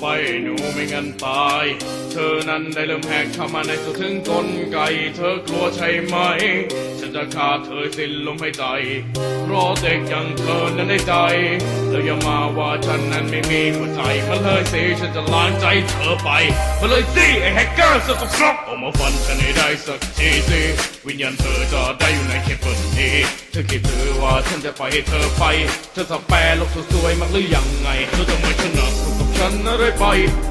ไปหนูไม่งั้นตาย เธอนั้นได้เริ่มแหกเข้ามาในสุดถึงกลไก เธอกลัวใช่ไหม ฉันจะฆ่าเธอสิ้นลมหายใจเพราะเด็กอย่างเธอนั้นได้ใจแล้วอย่ามาว่าฉันนั้นไม่มีหัวใจมาเลยสิฉันจะล้างใจเธอไปมาเลยสิไอ้แฮกเกอร์สกปรกออกมาฟันฉันให้ได้สักทีสิวิญญาณเธอจะได้อยู่ในเขตเปิดนี้เธอคิดถือว่าฉันจะปล่อยให้เธอไป เธอสแปรโลกสวยๆมากหรือยังไงเธอจะไม่ชนะ ฉันอะไรไป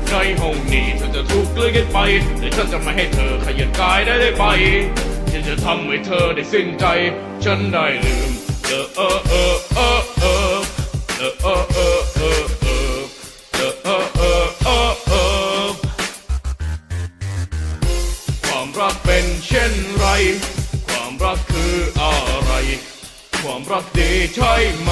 ในห้องนี้เธอจะถูกกลืนกันไปแต่ฉันจะไม่ให้เธอขยันกายได้ได้ไปฉันจะทำให้เธอได้สิ้นใจ ฉันได้ลืมเออเออเออเออเออเออเออเออเออเออเออเออเออเออเออความรักเป็นเช่นไร ความรักคืออะไร ความรักดีใช่ไหม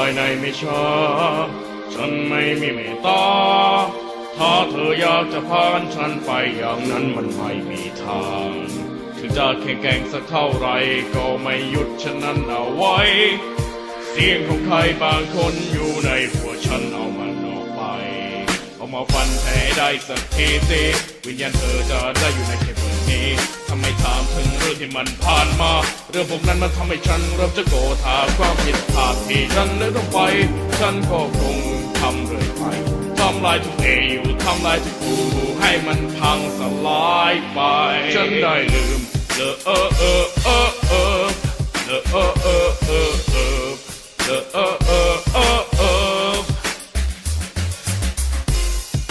ายในไม่ช้าฉันไม่มีเมตตา ถ้าเธออยากจะพานฉันไปอย่างนั้นมันไม่มีทางถึงจะแข็งแกร่งสักเท่าไรก็ไม่หยุดฉันนั้นเอาไว้ เสียงของใครบางคนอยู่ในหัวฉันเอามันออกไป เอามาฟันแผลได้สักทีสิวิญญาณเธอจะได้อยู่ในเขต ที่มันผ่านมา เรื่องพวกนั้นมันทำให้ฉันเริ่มจะโกรธาความผิดพลาดที่ฉันได้ต้องไป ฉันก็คงทำเรื่อยไปทำลายทุกเออยู่ทำลายทุกกูให้มันพังสลายไป ฉันได้ลืมเลอเออเออเออเออเลอเออเออเออเออเลอเออเออเออเออ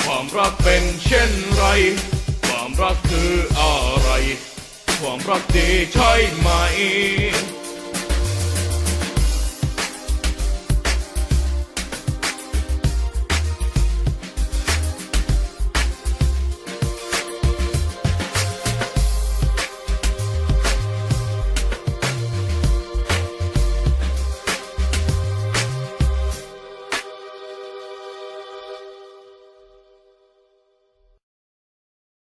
ความรักเป็นเช่นไร ความรักคืออะไร ความรักดีใช่ไหม